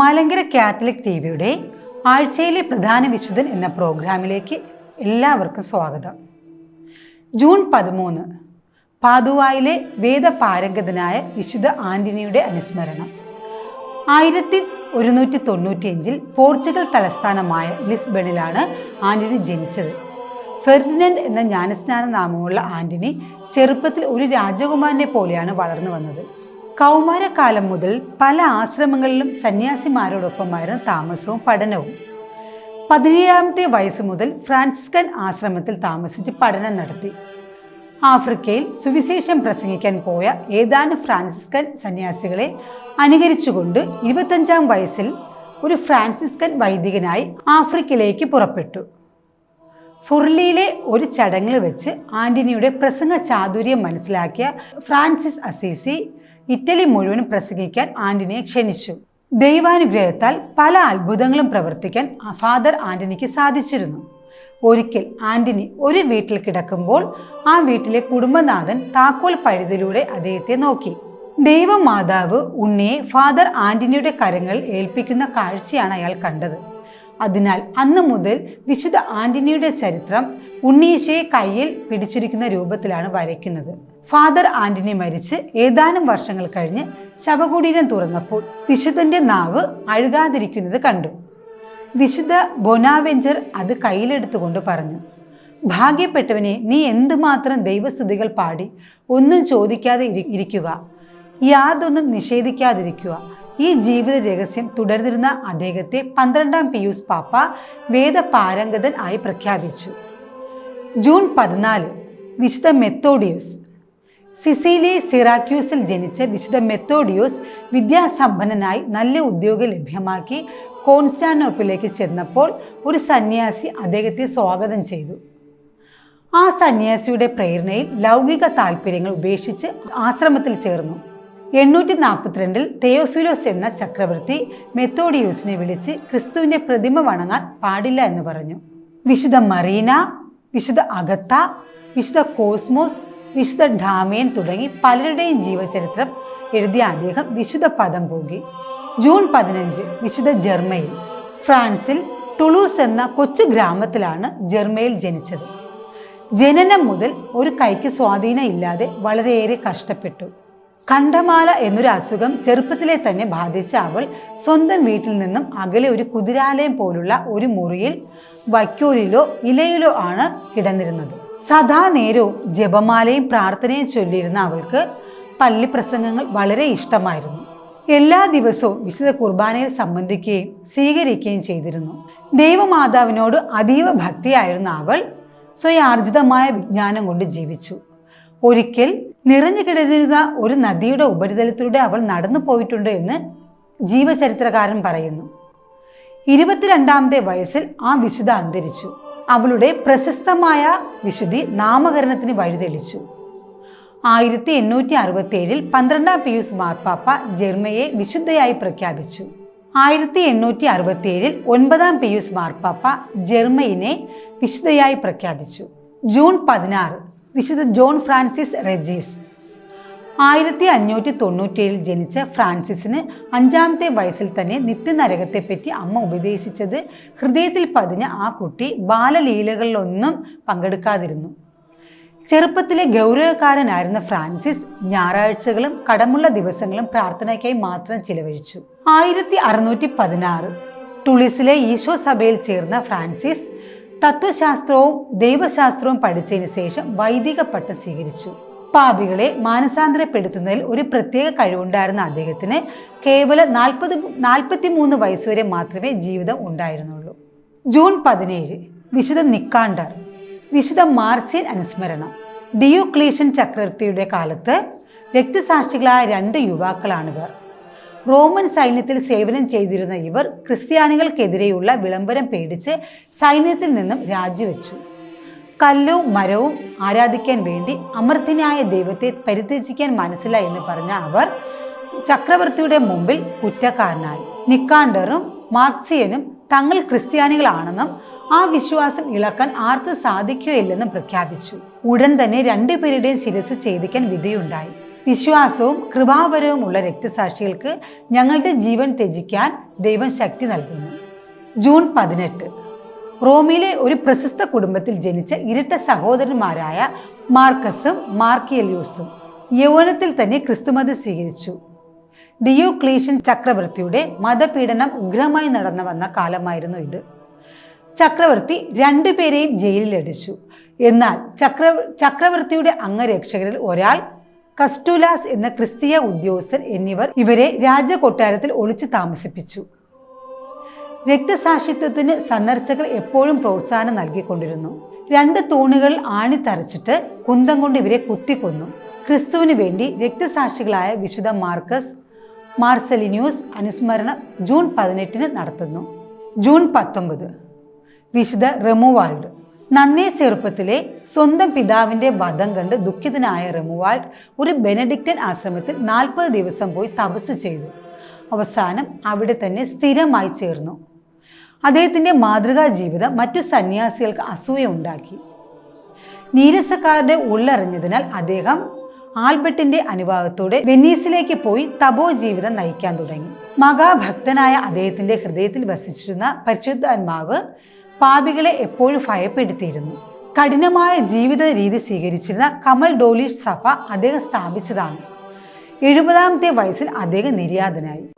Malankara Catholic T വിയുടെ ആഴ്ചയിലെ പ്രധാന വിശുദ്ധൻ എന്ന പ്രോഗ്രാമിലേക്ക് എല്ലാവർക്കും സ്വാഗതം. ജൂൺ പതിമൂന്ന് പാതുവായിലെ വേദപാരംഗതനായ വിശുദ്ധ ആന്റണിയുടെ അനുസ്മരണം. ആയിരത്തി ഒരുന്നൂറ്റി തൊണ്ണൂറ്റിയഞ്ചിൽ പോർച്ചുഗൽ തലസ്ഥാനമായ ലിസ്ബണിലാണ് ആന്റണി ജനിച്ചത്. ഫെർഡിനൻഡ് എന്ന ജ്ഞാനസ്നാന നാമമുള്ള ആന്റണി ചെറുപ്പത്തിൽ ഒരു രാജകുമാരനെ പോലെയാണ് വളർന്നു വന്നത് കൗമാരകാലം മുതൽ പല ആശ്രമങ്ങളിലും സന്യാസിമാരോടൊപ്പമായിരുന്നു താമസവും പഠനവും. പതിനേഴാമത്തെ വയസ്സ് മുതൽ ഫ്രാൻസിസ്കൻ ആശ്രമത്തിൽ താമസിച്ച് പഠനം നടത്തി. ആഫ്രിക്കയിൽ സുവിശേഷം പ്രസംഗിക്കാൻ പോയ ഏതാനും ഫ്രാൻസിസ്കൻ സന്യാസികളെ അനുകരിച്ചുകൊണ്ട് ഇരുപത്തഞ്ചാം വയസ്സിൽ ഒരു ഫ്രാൻസിസ്കൻ വൈദികനായി ആഫ്രിക്കയിലേക്ക് പുറപ്പെട്ടു. ഫുർലിയിലെ ഒരു ചടങ്ങിൽ വെച്ച് ആന്റണിയുടെ പ്രസംഗ ചാതുര്യം മനസ്സിലാക്കിയ ഫ്രാൻസിസ് അസീസി ഇറ്റലി മുഴുവൻ പ്രസംഗിക്കാൻ ആന്റണിയെ ക്ഷണിച്ചു. ദൈവാനുഗ്രഹത്താൽ പല അത്ഭുതങ്ങളും പ്രവർത്തിക്കാൻ ഫാദർ ആന്റണിക്ക് സാധിച്ചിരുന്നു. ഒരിക്കൽ ആന്റണി ഒരു വീട്ടിൽ കിടക്കുമ്പോൾ ആ വീട്ടിലെ കുടുംബനാഥൻ താക്കോൽ പഴുതിലൂടെ അദ്ദേഹത്തെ നോക്കി. ദൈവമാതാവ് ഉണ്ണിയെ ഫാദർ ആന്റണിയുടെ കരങ്ങൾ ഏൽപ്പിക്കുന്ന കാഴ്ചയാണ് അയാൾ കണ്ടത്. അതിനാൽ അന്ന് മുതൽ വിശുദ്ധ ആന്റണിയുടെ ചരിത്രം ഉണ്ണീശയെ കയ്യിൽ പിടിച്ചിരിക്കുന്ന രൂപത്തിലാണ് വരയ്ക്കുന്നത്. ഫാദർ ആന്റണി മരിച്ച് ഏതാനും വർഷങ്ങൾ കഴിഞ്ഞ് ശവകുടീരം തുറന്നപ്പോൾ വിശുദ്ധന്റെ നാവ് അഴുകാതിരിക്കുന്നത് കണ്ടു. വിശുദ്ധ ബൊനാവെഞ്ചർ അത് കയ്യിലെടുത്തുകൊണ്ട് പറഞ്ഞു ഭാഗ്യപ്പെട്ടവനെ നീ എന്തുമാത്രം ദൈവസ്തുതികൾ പാടി ഒന്നും ചോദിക്കാതെ ഇരിക്കുക. യാതൊന്നും നിഷേധിക്കാതിരിക്കുക. ഈ ജീവിത രഹസ്യം തുടർന്നിരുന്ന അദ്ദേഹത്തെ പന്ത്രണ്ടാം പിയൂസ് പാപ്പ വേദപാരംഗതൻ ആയി പ്രഖ്യാപിച്ചു. ജൂൺ പതിനാല് വിശുദ്ധ മെത്തോഡിയൂസ് സിസിയിലെ സിറാക്യൂസിൽ ജനിച്ച വിശുദ്ധ മെത്തോഡിയോസ് വിദ്യാസമ്പന്നനായി നല്ല ഉദ്യോഗം ലഭ്യമാക്കി കോൺസ്റ്റാനോപ്പിലേക്ക് ചെന്നപ്പോൾ ഒരു സന്യാസി അദ്ദേഹത്തെ സ്വാഗതം ചെയ്തു. ആ സന്യാസിയുടെ പ്രേരണയിൽ ലൗകിക താല്പര്യങ്ങൾ ഉപേക്ഷിച്ച് ആശ്രമത്തിൽ ചേർന്നു. എണ്ണൂറ്റി നാൽപ്പത്തിരണ്ടിൽ തെയോഫിലോസ് എന്ന ചക്രവർത്തി മെത്തോഡിയൂസിനെ വിളിച്ച് ക്രിസ്തുവിന്റെ പ്രതിമ വണങ്ങാൻ പാടില്ല എന്ന് പറഞ്ഞു. വിശുദ്ധ മറീന വിശുദ്ധ അഗത്ത വിശുദ്ധ കോസ്മോസ് വിശുദ്ധ ഡാമിയൻ തുടങ്ങി പലരുടെയും ജീവചരിത്രം എഴുതിയ അദ്ദേഹം വിശുദ്ധ പദം പോകി. ജൂൺ പതിനഞ്ച് വിശുദ്ധ ജർമ്മയിൽ ഫ്രാൻസിൽ ടുളൂസ് എന്ന കൊച്ചു ഗ്രാമത്തിലാണ് ജർമ്മയിൽ ജനിച്ചത്. ജനനം മുതൽ ഒരു കൈക്ക് സ്വാധീനം ഇല്ലാതെ വളരെയേറെ കഷ്ടപ്പെട്ടു. കണ്ഠമാല എന്നൊരു അസുഖം ചെറുപ്പത്തിലെ തന്നെ ബാധിച്ച അവൾ സ്വന്തം വീട്ടിൽ നിന്നും അകലെ ഒരു കുതിരാലയം പോലുള്ള ഒരു മുറിയിൽ വൈക്കോലിലോ ഇലയിലോ ആണ് കിടന്നിരുന്നത്. സദാ നേരവും ജപമാലയും പ്രാർത്ഥനയും ചൊല്ലിയിരുന്ന അവൾക്ക് പള്ളി പ്രസംഗങ്ങൾ വളരെ ഇഷ്ടമായിരുന്നു. എല്ലാ ദിവസവും വിശുദ്ധ കുർബാനയിൽ സംബന്ധിക്കുകയും സ്വീകരിക്കുകയും ചെയ്തിരുന്നു. ദൈവമാതാവിനോട് അതീവ ഭക്തിയായിരുന്ന അവൾ സ്വയാർജിതമായ വിജ്ഞാനം കൊണ്ട് ജീവിച്ചു. ഒരിക്കൽ നിറഞ്ഞു കിടന്നിരുന്ന ഒരു നദിയുടെ ഉപരിതലത്തിലൂടെ അവൾ നടന്നു പോയിട്ടുണ്ട് എന്ന് ജീവചരിത്രകാരൻ പറയുന്നു. ഇരുപത്തിരണ്ടാമത്തെ വയസ്സിൽ ആ വിശുദ്ധ അന്തരിച്ചു. അവളുടെ പ്രശസ്തമായ വിശുദ്ധി നാമകരണത്തിന് വഴിതെളിച്ചു. ആയിരത്തി എണ്ണൂറ്റി അറുപത്തി ഏഴിൽ പന്ത്രണ്ടാം പിയൂസ് മാർപ്പാപ്പ ജെർമയെ വിശുദ്ധയായി പ്രഖ്യാപിച്ചു. ആയിരത്തി എണ്ണൂറ്റി അറുപത്തി ഏഴിൽ ഒൻപതാം പിയൂസ് മാർപ്പാപ്പ ജെർമയിനെ വിശുദ്ധയായി പ്രഖ്യാപിച്ചു. ജൂൺ പതിനാറ് വിശുദ്ധ ജോൺ ഫ്രാൻസിസ് റെജീസ് ആയിരത്തി അഞ്ഞൂറ്റി തൊണ്ണൂറ്റിയേഴിൽ ജനിച്ച ഫ്രാൻസിസിന് അഞ്ചാമത്തെ വയസ്സിൽ തന്നെ നിത്യനരകത്തെപ്പറ്റി അമ്മ ഉപദേശിച്ചത് ഹൃദയത്തിൽ പതിഞ്ഞ ആ കുട്ടി ബാലലീലകളിലൊന്നും പങ്കെടുക്കാതിരുന്നു. ചെറുപ്പത്തിലെ ഗൗരവക്കാരനായിരുന്ന ഫ്രാൻസിസ് ഞായറാഴ്ചകളും കടമുള്ള ദിവസങ്ങളും പ്രാർത്ഥനയ്ക്കായി മാത്രം ചിലവഴിച്ചു. ആയിരത്തി അറുന്നൂറ്റി പതിനാറ് ടുളിസിലെ ഈശോ സഭയിൽ ചേർന്ന ഫ്രാൻസിസ് തത്വശാസ്ത്രവും ദൈവശാസ്ത്രവും പഠിച്ചതിന് ശേഷം വൈദിക പട്ടം സ്വീകരിച്ചു. പാപികളെ മാനസാന്തരപ്പെടുത്തുന്നതിൽ ഒരു പ്രത്യേക കഴിവുണ്ടായിരുന്ന അദ്ദേഹത്തിന് കേവല നാൽപ്പത് നാൽപ്പത്തി മൂന്ന് വയസ്സുവരെ മാത്രമേ ജീവിതം ഉണ്ടായിരുന്നുള്ളൂ. ജൂൺ പതിനേഴ് വിശുദ്ധ നിക്കാണ്ടർ വിശുദ്ധ മാർസിയൻ അനുസ്മരണം ഡിയോക്ലീഷ്യൻ ചക്രവർത്തിയുടെ കാലത്ത് രക്തസാക്ഷികളായ രണ്ട് യുവാക്കളാണിവർ. റോമൻ സൈന്യത്തിൽ സേവനം ചെയ്തിരുന്ന ഇവർ ക്രിസ്ത്യാനികൾക്കെതിരെയുള്ള വിളംബരം പേടിച്ച് സൈന്യത്തിൽ നിന്നും രാജിവെച്ചു. കല്ലും മരവും ആരാധിക്കാൻ വേണ്ടി അമർത്തിനായ ദൈവത്തെ പരിത്യജിക്കാൻ മനസ്സില്ല എന്ന് പറഞ്ഞ അവർ ചക്രവർത്തിയുടെ മുമ്പിൽ കുറ്റക്കാരനായി. നിക്കാണ്ടറും മാർക്സിയനും തങ്ങൾ ക്രിസ്ത്യാനികളാണെന്നും ആ വിശ്വാസം ഇളക്കാൻ ആർക്ക് സാധിക്കുകയില്ലെന്നും പ്രഖ്യാപിച്ചു. ഉടൻ തന്നെ രണ്ടുപേരുടെയും ശിരസ് ഛേദിക്കാൻ വിധിയുണ്ടായി. വിശ്വാസവും കൃപാപരവും ഉള്ള രക്തസാക്ഷികൾക്ക് ഞങ്ങളുടെ ജീവൻ ത്യജിക്കാൻ ദൈവം ശക്തി നൽകുന്നു. ജൂൺ പതിനെട്ട്. റോമിലെ ഒരു പ്രശസ്ത കുടുംബത്തിൽ ജനിച്ച ഇരട്ട സഹോദരന്മാരായ മാർക്കസും മാർക്കിയലിയോസും യൗവനത്തിൽ തന്നെ ക്രിസ്തുമതം സ്വീകരിച്ചു. ഡിയോക്ലീഷ്യൻ ചക്രവർത്തിയുടെ മതപീഡനം ഉഗ്രമായി നടന്നു വന്ന കാലമായിരുന്നു ഇത്. ചക്രവർത്തി രണ്ടുപേരെയും ജയിലിലടിച്ചു എന്നാൽ ചക്ര ചക്രവർത്തിയുടെ അംഗരക്ഷകരിൽ ഒരാൾ കസ്റ്റുലാസ് എന്ന ക്രിസ്തീയ ഉദ്യോഗസ്ഥൻ എന്നിവർ ഇവരെ രാജകൊട്ടാരത്തിൽ ഒളിച്ചു താമസിപ്പിച്ചു. രക്തസാക്ഷിത്വത്തിന് സന്ദർശകർ എപ്പോഴും പ്രോത്സാഹനം നൽകിക്കൊണ്ടിരുന്നു. രണ്ട് തൂണുകൾ ആണിത്തറച്ചിട്ട് കുന്തം കൊണ്ട് ഇവരെ കുത്തിക്കൊന്നു. ക്രിസ്തുവിന് വേണ്ടി രക്തസാക്ഷികളായ വിശുദ്ധ മാർക്കസ് മാർസലിന്യൂസ് അനുസ്മരണം ജൂൺ പതിനെട്ടിന് നടത്തുന്നു. ജൂൺ പത്തൊമ്പത്. വിശുദ്ധ റെമുവാൾഡ്. നന്നേ ചെറുപ്പത്തിലെ സ്വന്തം പിതാവിന്റെ വധം കണ്ട് ദുഃഖിതനായ റെമുവാൾഡ് ഒരു ബെനഡിക്റ്റൻ ആശ്രമത്തിൽ നാൽപ്പത് ദിവസം പോയി തപസ് ചെയ്തു. അവസാനം അവിടെ തന്നെ സ്ഥിരമായി ചേർന്നു. അദ്ദേഹത്തിന്റെ മാതൃകാ ജീവിതം മറ്റു സന്യാസികൾക്ക് അസൂയ ഉണ്ടാക്കി. നീരസക്കാരുടെ ഉള്ളറിഞ്ഞതിനാൽ അദ്ദേഹം ആൽബർട്ടിന്റെ അനുഭാവത്തോടെ വെന്നീസിലേക്ക് പോയി തപോ ജീവിതം നയിക്കാൻ തുടങ്ങി. മഹാഭക്തനായ അദ്ദേഹത്തിന്റെ ഹൃദയത്തിൽ വസിച്ചിരുന്ന പരിശുദ്ധാത്മാവ് പാപികളെ എപ്പോഴും ഭയപ്പെടുത്തിയിരുന്നു. കഠിനമായ ജീവിത രീതി സ്വീകരിച്ചിരുന്ന കമൽ ഡോലിഷ് സഭ അദ്ദേഹം സ്ഥാപിച്ചതാണ്. എഴുപതാമത്തെ വയസ്സിൽ അദ്ദേഹം നിര്യാതനായി.